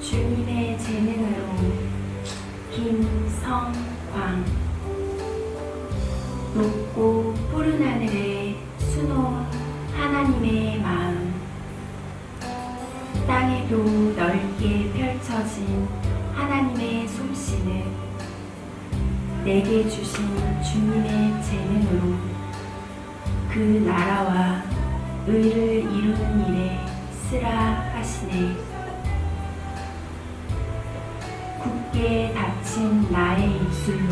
주님의 재능으로 김성광 높고 푸른 하늘에 수놓은 하나님의 마음 땅에도 넓게 펼쳐진 하나님의 솜씨는 내게 주신 주님의 재능으로 그 나라와 의를 이루는 일에 쓰라 하시네. 굳게 닫힌 나의 입술로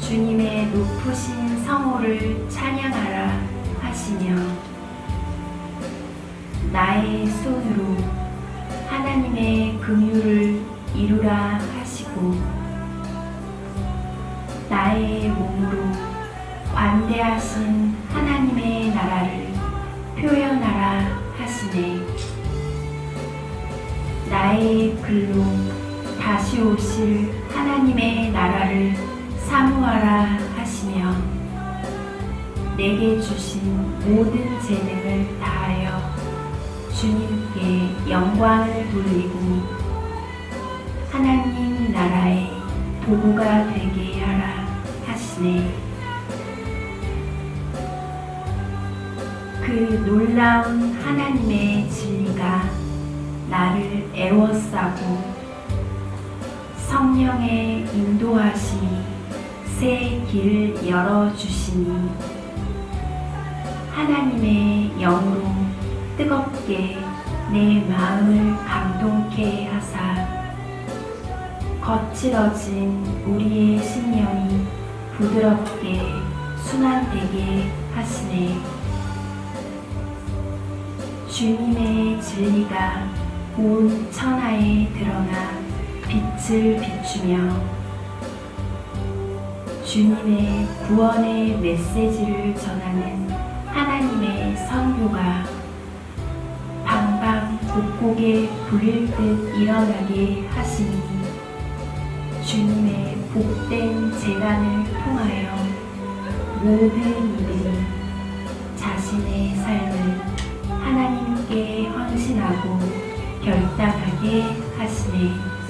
주님의 높으신 성호를 찬양하라 하시며 나의 손으로 하나님의 긍휼을 이루라 하시고 나의 몸으로 관대하신 하나님의 나라를 표현하라 하시네. 나의 글로 다시 오실 하나님의 나라를 사모하라 하시며 내게 주신 모든 재능을 다하여 주님께 영광을 돌리고 하나님 나라의 도구가 되게 하라 하시네. 그 놀라운 하나님의 진리가 나를 애워싸고 성령의 인도하심이 새 길을 열어주시니 하나님의 영으로 뜨겁게 내 마음을 감동케 하사 거칠어진 우리의 심령이 부드럽게 순환되게 하시네. 주님의 진리가 온 천하에 드러나 빛을 비추며 주님의 구원의 메시지를 전하는 하나님의 선교가 방방 곡곡에 불릴 듯 일어나게 하시니 주님의 복된 재간을 통하여 모든 이들이 자신의 삶을 하나님께 헌신하고 결단하게 하시네.